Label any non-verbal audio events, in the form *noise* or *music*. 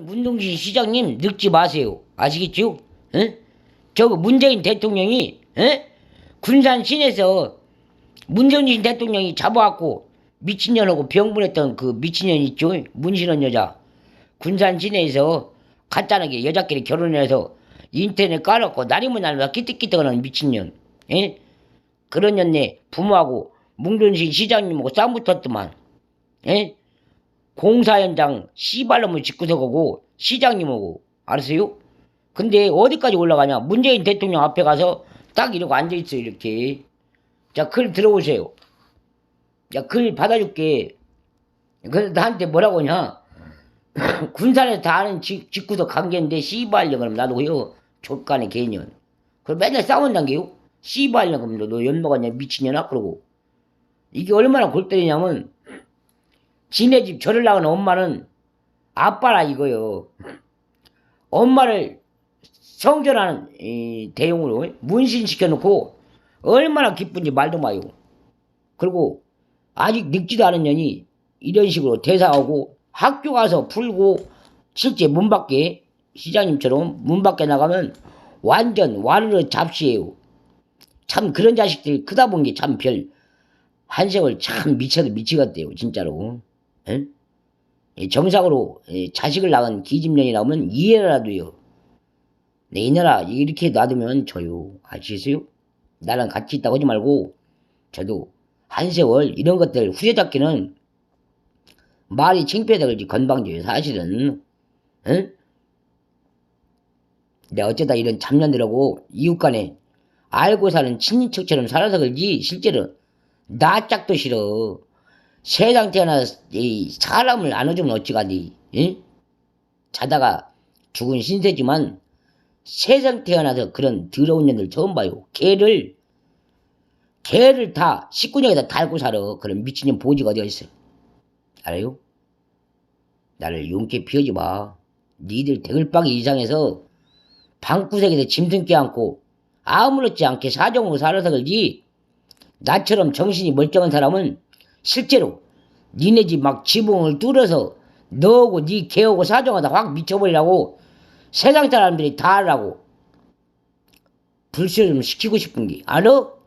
문동진 시장님 늙지 마세요. 아시겠죠? 예? 저거 문재인 대통령이 예? 군산 시내에서 문정진 대통령이 잡아갖고 미친년하고 병분했던 그 미친년 있죠? 문신원 여자. 군산 시내에서 간단하게 여자끼리 결혼해서 인터넷 깔았고 날이면 날마다 끼뜩끼뜩하는 미친년. 예? 그런 년네 부모하고 문동진 시장님하고 싸움 붙었더만. 예? 공사 현장 씨발놈을 짓고서가고 시장님하고 알았어요? 근데 어디까지 올라가냐? 문재인 대통령 앞에 가서 딱 이러고 앉아있어 이렇게. 자, 글 들어오세요. 야, 글 받아줄게. 그래서 나한테 뭐라고 하냐? *laughs* 군산에서 다 아는 직, 직구도 관계인데 씨발려 그럼 나도 그요 족간의 개년. 그럼 맨날 싸운단 게요? 씨발려 그럼 너, 너 연먹었냐 미친년아 그러고. 이게 얼마나 골 때리냐면 지네 집 절을 나가는 엄마는 아빠라 이거요. 엄마를 성전하는 이, 대용으로 문신시켜놓고 얼마나 기쁜지 말도 마요. 그리고 아직 늙지도 않은 년이 이런 식으로 대사하고 학교 가서 풀고 실제 문 밖에 시장님처럼 문 밖에 나가면 완전 와르르 잡시예요. 참 그런 자식들이 크다 본 게 참 별 한생을 참 미쳐도 미치겠대요 진짜로. 정상으로 이 자식을 낳은 기집년이 나오면 이해라도요. 네, 이 나라 이렇게 놔두면 저요. 아시겠어요? 나랑 같이 있다고 하지 말고 저도 한 세월 이런 것들 후회잡기는 말이 창피하다고 건방져요. 사실은. 응? 내가 어쩌다 이런 잡년들하고 이웃간에 알고 사는 친인척처럼 살아서 그러지 실제로 나 짝도 싫어. 세상 태어나 이 사람을 안아주면 어찌가니? 응? 자다가 죽은 신세지만 세상 태어나서 그런 더러운 년들 처음 봐요. 개를 개를 다 식구녕에다 달고 살아. 그런 미친년 보지가 어디가 있어? 알아요? 나를 용케 피우지 마. 니들 대글박이 이상해서 방구석에서 짐승 껴안고 아무렇지 않게 사정으로 살아서 그러지 나처럼 정신이 멀쩡한 사람은 실제로 니네 집 막 지붕을 뚫어서 너하고 니 개하고 사정하다 확 미쳐버리라고 세상 사람들이 다 하라고 불쇼 좀 시키고 싶은 게 알아?